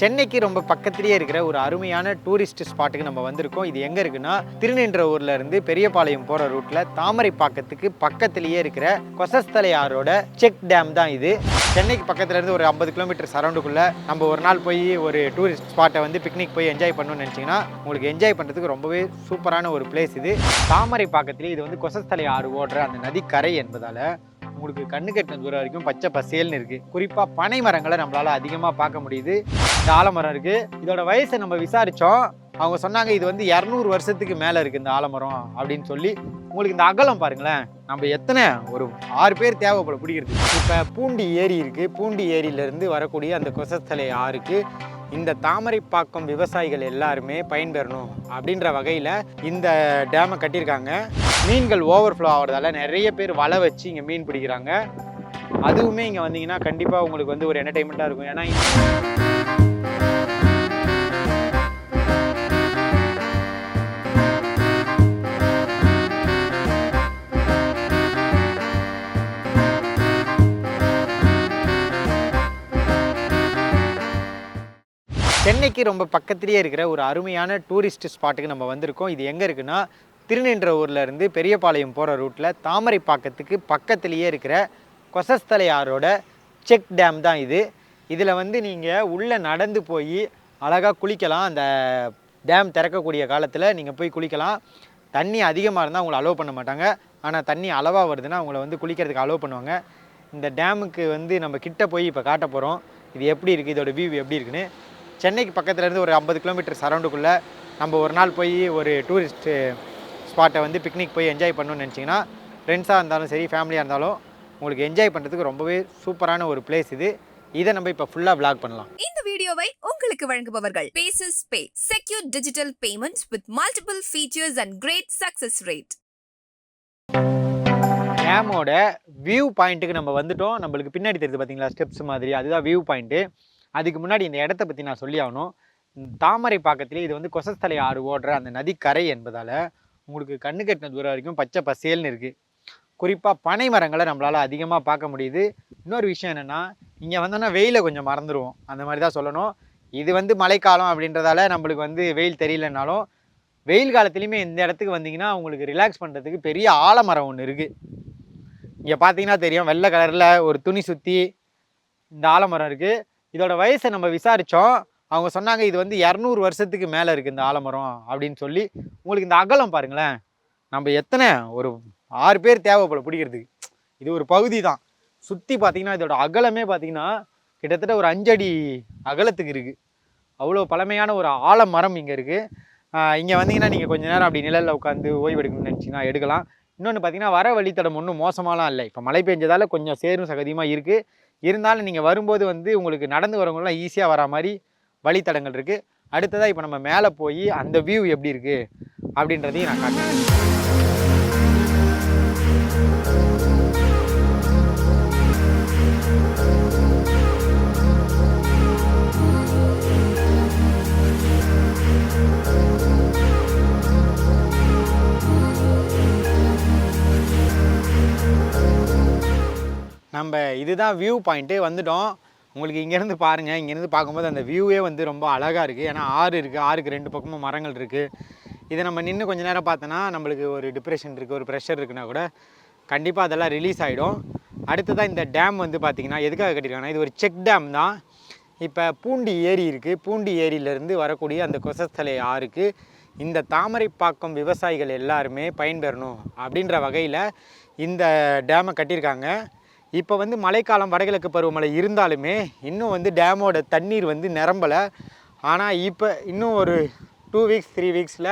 சென்னைக்கு ரொம்ப பக்கத்திலேயே இருக்கிற ஒரு அருமையான டூரிஸ்ட் ஸ்பாட்டுக்கு நம்ம வந்திருக்கோம். இது எங்கே இருக்குன்னா திருநின்ற இருந்து பெரியபாளையம் போகிற ரூட்டில் தாமரைப்பாக்கத்துக்கு பக்கத்திலேயே இருக்கிற கொசஸ்தலை ஆறோட செக் டேம் தான் இது. சென்னைக்கு பக்கத்துல இருந்து ஒரு ஐம்பது கிலோமீட்டர் சரௌண்டுக்குள்ளே நம்ம ஒரு நாள் போய் ஒரு டூரிஸ்ட் ஸ்பாட்டை வந்து பிக்னிக் போய் என்ஜாய் பண்ணணும்னு நினச்சிங்கன்னா உங்களுக்கு என்ஜாய் பண்ணுறதுக்கு ரொம்பவே சூப்பரான ஒரு பிளேஸ் இது. தாமரை தாமரைப்பாக்கத்திலே இது வந்து கொசஸ்தலை ஆறு ஓடுற அந்த நதிக்கரை என்பதால் உங்களுக்கு கண்ணு கட்டின தூரம் வரைக்கும் பச்சை பசேல்னு இருக்கு. குறிப்பா பனை மரங்களை நம்மளால அதிகமா பார்க்க முடியுது. இந்த ஆலமரம் இருக்கு. இதோட வயசை நம்ம விசாரிச்சோம். அவங்க சொன்னாங்க இது வந்து இரநூறு வருஷத்துக்கு மேல இருக்கு இந்த ஆலமரம் அப்படின்னு சொல்லி. உங்களுக்கு இந்த அகலம் பாருங்களேன். நம்ம எத்தனை? ஒரு ஆறு பேர் தேவைப்பட பிடிக்கிறது இப்போ பூண்டி ஏரி இருக்கு. பூண்டி ஏரியிலேருந்து வரக்கூடிய அந்த கொசத்தலை ஆறுக்கு இந்த தாமரைப்பாக்கம் விவசாயிகள் எல்லாருமே பயன்பெறணும் அப்படின்ற வகையில் இந்த டேமை கட்டியிருக்காங்க. மீன்கள் ஓவர்ஃப்ளோ ஆகிறதால நிறைய பேர் வலை வச்சு இங்கே மீன் பிடிக்கிறாங்க. அதுவுமே இங்கே வந்தீங்கன்னா கண்டிப்பாக உங்களுக்கு வந்து ஒரு என்டர்டைன்மெண்ட்டாக இருக்கும். ஏன்னா சென்னைக்கு ரொம்ப பக்கத்திலேயே இருக்கிற ஒரு அருமையான டூரிஸ்ட் ஸ்பாட்டுக்கு நம்ம வந்திருக்கோம். இது எங்கே இருக்குன்னா திருநின்ற ஊரில் இருந்து பெரியபாளையம் போகிற ரூட்டில் தாமரைப்பாக்கத்துக்கு பக்கத்திலேயே இருக்கிற கொசஸ்தலை ஆறோட செக் டேம் தான் இது. இதில் வந்து நீங்கள் உள்ளே நடந்து போய் அழகாக குளிக்கலாம். அந்த டேம் திறக்கக்கூடிய காலத்தில் நீங்கள் போய் குளிக்கலாம். தண்ணி அதிகமாக இருந்தால் அவங்கள அலோவ் பண்ண மாட்டாங்க. ஆனால் தண்ணி அளவாக வருதுன்னா அவங்கள வந்து குளிக்கிறதுக்கு அலோவ் பண்ணுவாங்க. இந்த டேமுக்கு வந்து நம்ம கிட்ட போய் இப்போ காட்ட போகிறோம் இது எப்படி இருக்குது இதோட வியூ எப்படி இருக்குன்னு சென்னைக்கு பக்கத்துல இருந்து ஒரு ஐம்பது கிலோமீட்டர் சரௌண்டுக்குள்ளே நம்ம ஒரு நாள் போய் ஒரு டூரிஸ்ட்டு ஸ்பாட்டை வந்து பிக்னிக் போய் என்ஜாய் பண்ணணும்னு நினச்சிங்கன்னா ஃப்ரெண்ட்ஸாக இருந்தாலும் சரி ஃபேமிலியாக இருந்தாலும் உங்களுக்கு என்ஜாய் பண்ணுறதுக்கு ரொம்பவே சூப்பரான ஒரு பிளேஸ் இது. இதை நம்ம இப்போ ஃபுல்லாக vlog பண்ணலாம். இந்த வீடியோவை உங்களுக்கு வழங்குபவர்கள். PaySys pay secure digital payments with multiple features and great success rate டேமோட view பாயிண்ட்டுக்கு நம்ம வந்துட்டோம். நம்மளுக்கு பின்னாடி தெரியுது பார்த்தீங்களா ஸ்டெப்ஸ் மாதிரி. அதுதான் வியூ பாயிண்ட்டு அதுக்கு முன்னாடி இந்த இடத்த பற்றி நான் சொல்லி ஆகணும். தாமரை பாக்கத்திலே இது வந்து கொசஸ்தலை ஆறு ஓடுற அந்த நதிக்கரை என்பதால் உங்களுக்கு கண்ணு கட்டின தூரம் வரைக்கும் பச்சை பசேல்னு இருக்குது குறிப்பாக பனை மரங்களை நம்மளால் அதிகமாக பார்க்க முடியுது. இன்னொரு விஷயம் என்னென்னா இங்கே வந்தோன்னா வெயிலை கொஞ்சம் மறந்துடுவோம் அந்த மாதிரி தான் சொல்லணும். இது வந்து மழைக்காலம் அப்படின்றதால நம்மளுக்கு வந்து வெயில் தெரியலனாலும் வெயில் காலத்துலேயுமே இந்த இடத்துக்கு வந்தீங்கன்னா உங்களுக்கு ரிலாக்ஸ் பண்ணுறதுக்கு பெரிய ஆலமரம் ஒன்று இருக்குது இங்கே பார்த்தீங்கன்னா தெரியும் வெள்ளை கலரில் ஒரு துணி சுற்றி இந்த ஆலமரம் இருக்குது இதோட வயசை நம்ம விசாரித்தோம் அவங்க சொன்னாங்க இது வந்து இரநூறு வருஷத்துக்கு மேலே இருக்குது இந்த ஆலமரம் அப்படின்னு சொல்லி. உங்களுக்கு இந்த அகலம் பாருங்களேன். நம்ம எத்தனை ஒரு ஆறு பேர் தேவைப்பட பிடிக்கிறதுக்கு. இது ஒரு பகுதி தான். சுற்றி பார்த்தீங்கன்னா இதோட அகலமே பார்த்தீங்கன்னா கிட்டத்தட்ட ஒரு அஞ்சடி அகலத்துக்கு இருக்குது அவ்வளோ பழமையான ஒரு ஆலமரம் இங்கே இருக்குது இங்கே வந்தீங்கன்னா நீங்கள் கொஞ்சம் நேரம் அப்படி நிழலில் உட்காந்து ஓய்வு எடுக்கணும்னு நினச்சிங்கன்னா எடுக்கலாம். இன்னொன்று பார்த்தீங்கன்னா வர வழித்தடம் ஒன்றும் மோசமாலாம் இல்லை. இப்போ மழை பெஞ்சதால் கொஞ்சம் சேரும் சகதியமாக இருக்குது இருந்தாலும் நீங்கள் வரும்போது வந்து உங்களுக்கு நடந்து வரவங்களாம் ஈஸியாக வர மாதிரி வழித்தடங்கள் இருக்குது அடுத்ததாக இப்போ நம்ம மேலே போய் அந்த வியூ எப்படி இருக்குது அப்படின்றதையும் நான் காட்டுறேன். நம்ம இதுதான் வியூ பாயிண்ட்டு வந்துட்டோம். உங்களுக்கு இங்கேருந்து பாருங்கள் இங்கேருந்து பார்க்கும்போது அந்த வியூவே வந்து ரொம்ப அழகாக இருக்குது ஏன்னா ஆறு இருக்குது ஆறுக்கு ரெண்டு பக்கமும் மரங்கள் இருக்குது இதை நம்ம நின்று கொஞ்சம் நேரம் பார்த்தோன்னா நம்மளுக்கு ஒரு டிப்ரெஷன் இருக்குது ஒரு ப்ரெஷர் இருக்குன்னா கூட கண்டிப்பாக அதெல்லாம் ரிலீஸ் ஆகிடும் அடுத்ததாக இந்த டேம் வந்து பார்த்திங்கன்னா எதுக்காக கட்டியிருக்காங்கன்னா இது ஒரு செக் டேம் தான். இப்போ பூண்டி ஏரி இருக்குது பூண்டி ஏரியிலேருந்து வரக்கூடிய அந்த கொசஸ்தலை ஆறுக்கு இந்த தாமரைப்பாக்கம் விவசாயிகள் எல்லாருமே பயன்பெறணும் அப்படின்ற வகையில் இந்த டேமை கட்டியிருக்காங்க. இப்போ வந்து மழைக்காலம் வடகிழக்கு பருவமழை இருந்தாலுமே இன்னும் வந்து டேமோட தண்ணீர் வந்து நிரம்பலை. ஆனால் இப்போ இன்னும் ஒரு டூ வீக்ஸ் த்ரீ வீக்ஸில்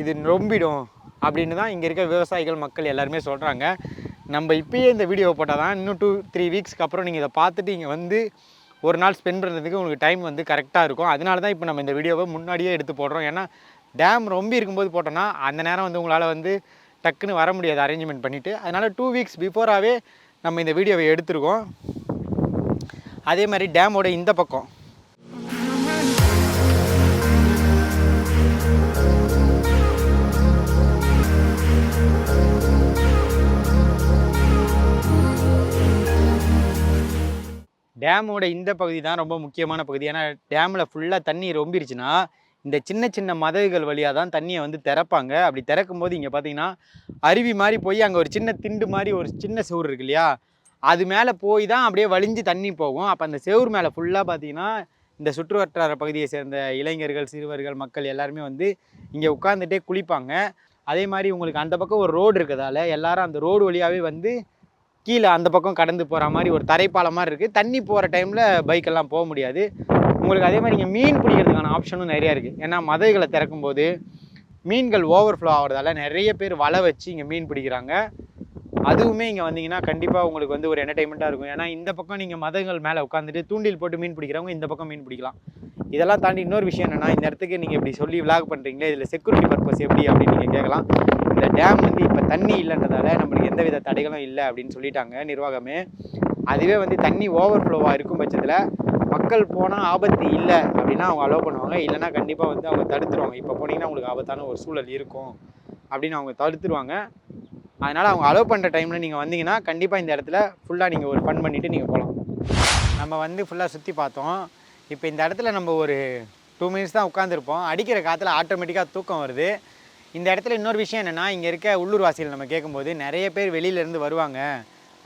இது ரொம்பிடும் அப்படின்னு தான் இங்கே இருக்க விவசாயிகள் மக்கள் எல்லாருமே சொல்கிறாங்க நம்ம இப்போயே இந்த வீடியோ போட்டால் தான் இன்னும் டூ த்ரீ வீக்ஸ்க்கு அப்புறம் நீங்கள் இதை பார்த்துட்டு இங்கே வந்து ஒரு நாள் ஸ்பெண்ட் பண்ணுறதுக்கு உங்களுக்கு டைம் வந்து கரெக்டாக இருக்கும். அதனால தான் இப்போ நம்ம இந்த வீடியோவை முன்னாடியே எடுத்து போடுறோம். ஏன்னா டேம் ரொம்பி இருக்கும்போது போட்டோன்னா அந்த நேரம் வந்து உங்களால் வந்து டக்குன்னு வர முடியாது அரேஞ்ச்மெண்ட் பண்ணிவிட்டு அதனால் டூ வீக்ஸ் பிஃபோராகவே நம்ம இந்த வீடியோவை எடுத்திருக்கோம். அதே மாதிரி டேமோட இந்த பக்கம். டேமோட இந்த பகுதி தான் ரொம்ப முக்கியமான பகுதி. ஏன்னா டேமில் ஃபுல்லாக தண்ணி ரொம்பிருச்சுன்னா இந்த சின்ன சின்ன மதகுகள் வழியாக தான் தண்ணியை வந்து திறப்பாங்க. அப்படி திறக்கும் போது இங்கே பார்த்தீங்கன்னா அருவி மாதிரி போய் அங்கே ஒரு சின்ன திண்டு மாதிரி ஒரு சின்ன செவுரு இருக்கு இல்லையா? அது மேலே போய் தான் அப்படியே வழிஞ்சு தண்ணி போகும். அப்போ அந்த செவுரு மேலே ஃபுல்லாக பார்த்தீங்கன்னா இந்த சுற்று வட்டார பகுதியை சேர்ந்த இளைஞர்கள் சிறுவர்கள் மக்கள் எல்லாருமே வந்து இங்கே உட்காந்துட்டே குளிப்பாங்க. அதே மாதிரி உங்களுக்கு அந்த பக்கம் ஒரு ரோடு இருக்கிறதால எல்லாரும் அந்த ரோடு வழியாகவே வந்து கீழே அந்த பக்கம் கடந்து போகிற மாதிரி ஒரு தரைப்பாலம் மாதிரி இருக்குது தண்ணி போகிற டைமில் பைக்கெல்லாம் போக முடியாது. உங்களுக்கு அதே மாதிரி இங்கே மீன் பிடிக்கிறதுக்கான ஆப்ஷனும் நிறையா இருக்குது ஏன்னா மதைகளை திறக்கும் போது மீன்கள் ஓவர்ஃப்ளோ ஆகிறதால நிறைய பேர் வலை வச்சு இங்கே மீன் பிடிக்கிறாங்க. அதுவுமே இங்கே வந்தீங்கன்னா கண்டிப்பாக உங்களுக்கு வந்து ஒரு என்டர்டைன்மெண்ட்டாக இருக்கும். ஏன்னா இந்த பக்கம் நீங்கள் மதங்கள் மேலே உட்காந்துட்டு தூண்டில் போட்டு மீன் பிடிக்கிறவங்க இந்த பக்கம் மீன் பிடிக்கலாம். இதெல்லாம் தாண்டி இன்னொரு விஷயம் என்னென்னா இந்த இடத்துக்கு நீங்கள் இப்படி சொல்லி விளாக் பண்ணுறீங்களே இதில் செக்யூரிட்டி பர்பஸ் எப்படி அப்படின்னு நீங்கள் கேட்கலாம். இந்த டேம் வந்து இப்போ தண்ணி இல்லைன்றதால நம்மளுக்கு எந்த வித தடைகளும் இல்லை அப்படின்னு சொல்லிட்டாங்க நிர்வாகமே. அதுவே வந்து தண்ணி ஓவர்ஃப்ளோவாக இருக்கும் பட்சத்தில் மக்கள் போனால் ஆபத்து இல்லை அப்படின்னா அவங்க அலோவ் பண்ணுவாங்க. இல்லைன்னா கண்டிப்பாக வந்து அவங்க தடுத்துருவாங்க. இப்போ போனீங்கன்னா உங்களுக்கு ஆபத்தான ஒரு சூழல் இருக்கும் அப்படின்னு அவங்க தடுத்துருவாங்க. அதனால் அவங்க அலோவ் பண்ணுற டைமில் நீங்கள் வந்தீங்கன்னா கண்டிப்பாக இந்த இடத்துல ஃபுல்லாக நீங்கள் ஒரு ஃபன் பண்ணிவிட்டு நீங்கள் போகலாம். நம்ம வந்து ஃபுல்லாக சுற்றி பார்த்தோம். இப்போ இந்த இடத்துல நம்ம ஒரு டூ மினிட்ஸ் தான் உட்காந்துருப்போம் அடிக்கிற காற்றுல ஆட்டோமேட்டிக்காக தூக்கம் வருது. இந்த இடத்துல இன்னொரு விஷயம் என்னென்னா இங்கே இருக்க உள்ளூர் வாசிகள் நம்ம கேட்கும்போது நிறைய பேர் வெளியிலேருந்து வருவாங்க.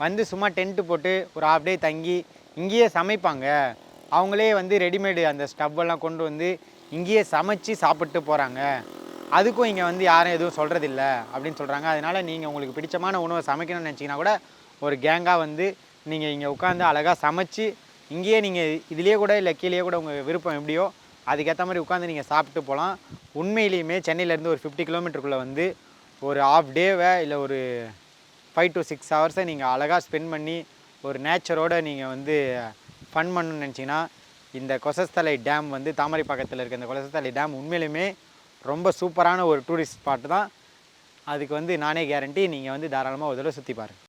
வந்து சும்மா டென்ட்டு போட்டு ஒரு half டே தங்கி இங்கேயே சமைப்பாங்க. அவங்களே வந்து ரெடிமேடு அந்த ஸ்டவ்வெல்லாம் கொண்டு வந்து இங்கேயே சமைச்சு சாப்பிட்டு போகிறாங்க அதுக்கும் இங்கே வந்து யாரும் எதுவும் சொல்கிறதில்ல அப்படின்னு சொல்கிறாங்க அதனால் நீங்கள் உங்களுக்கு பிடிச்சமான உணவை சமைக்கணும்னு நினச்சிங்கன்னா கூட ஒரு கேங்காக வந்து நீங்கள் இங்கே உட்காந்து அழகாக சமைச்சு இங்கேயே நீங்கள் இதுலேயே கூட இல்லை கீழேயே கூட உங்கள் விருப்பம் எப்படியோ அதுக்கேற்ற மாதிரி உட்காந்து நீங்கள் சாப்பிட்டு போகலாம் உண்மையிலேயுமே சென்னையிலேருந்து ஒரு ஃபிஃப்டி கிலோமீட்டருக்குள்ளே வந்து ஒரு ஆஃப் டேவை இல்லை ஒரு ஃபைவ் டு சிக்ஸ் ஹவர்ஸை நீங்கள் அழகாக ஸ்பெண்ட் பண்ணி ஒரு நேச்சரோடு நீங்கள் வந்து ஃபன் பண்ணணும்னு நினச்சிங்கன்னா இந்த கொசஸ்தலை டேம் வந்து தாமரை பக்கத்தில் இருக்க இந்த கொசஸ்தலை டேம் உண்மையிலுமே ரொம்ப சூப்பரான ஒரு டூரிஸ்ட் ஸ்பாட் தான். அதுக்கு வந்து நானே கேரண்டி நீங்கள் வந்து தாராளமாக ஒரு தடவை சுற்றி பாருங்கள்